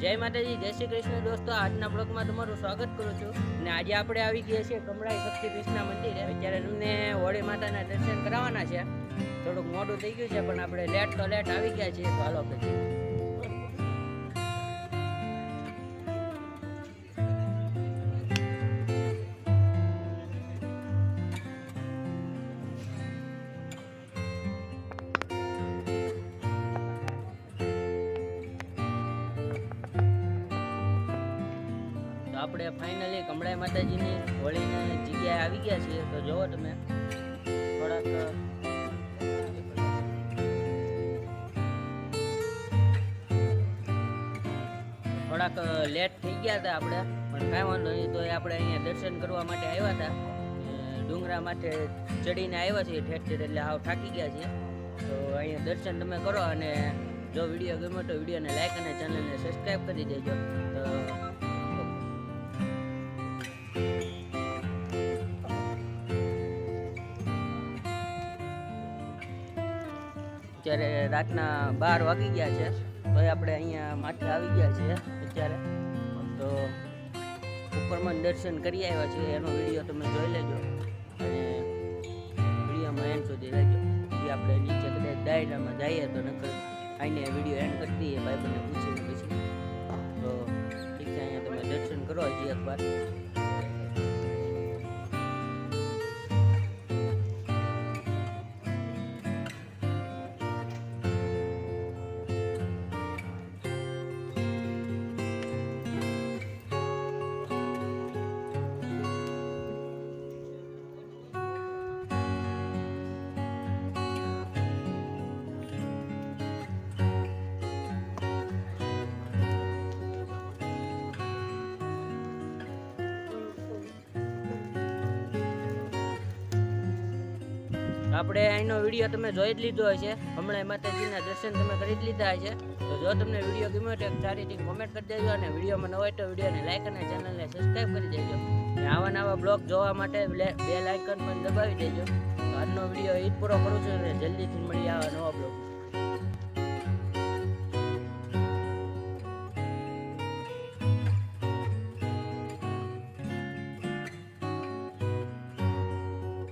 જય માતાજી, જય શ્રી કૃષ્ણ. દોસ્તો, આજના બ્લોગમાં તમારું સ્વાગત કરું છું. અને આજે આપણે આવી ગયા છીએ કમળાઈ શક્તિ કૃષ્ણ મંદિરે અત્યારે તમને હોળી માતાના દર્શન કરાવવાના છે, થોડુંક મોડું થઈ ગયું છે, પણ આપણે લેટ તો લેટ આવી ગયા છીએ. તો હાલો પછી આપણે ફાઇનલી કમળાઈ માતાજીની હોળીની જગ્યાએ આવી ગયા છીએ. તો જુઓ તમે. થોડાક થોડાક લેટ થઈ ગયા હતા આપણે, પણ કાંઈ વાંધો નહીં. તો એ આપણે અહીંયા દર્શન કરવા માટે આવ્યા હતા. ડુંગરા માટે ચડીને આવ્યા છીએ ઠેઠ ઠેઠ એટલે હાવ થાકી ગયા છીએ. તો અહીંયા દર્શન તમે કરો અને જો વીડિયો ગમ્યો તો વિડીયોને લાઇક અને ચેનલને સબસ્ક્રાઈબ કરી દેજો. તો અત્યારે રાતના બાર વાગી ગયા છે. તો આપણે અહીંયા માથે આવી ગયા છીએ અત્યારે. તો ઉપરમાં દર્શન કરી આવ્યા છીએ. એનો વીડિયો તમે જોઈ લેજો. અને વિડીયોમાં એન્ડ સુધી રહેજો. એ આપણે નીચે કદાચ ડાયરામાં જઈએ તો નકર આઈને વીડિયો એન્ડ કરી દઈએ ભાઈ બંને પૂછીને. પછી તો ઠીક છે, અહીંયા તમે દર્શન કરો હજી એકવાર. આપણે અહીંનો વીડિયો તમે જોઈ જ લીધો હશે હમણાં માતાજીના દર્શન તમે કરી જ લીધા હશે તો જો તમને વીડિયો ગમ્યો તો એક સારી રીતે કોમેન્ટ કરી દેજો અને વિડીયોમાં ન હોય તો વિડીયોને લાઇક અને ચેનલને સબસ્ક્રાઈબ કરી દેજો. આવા નવા બ્લોગ જોવા માટે બે લાઇકન પણ દબાવી દેજો. તો આજનો વીડિયો એ જ પૂરો કરું છું અને જલ્દીથી મળી આવા નવા બ્લોગ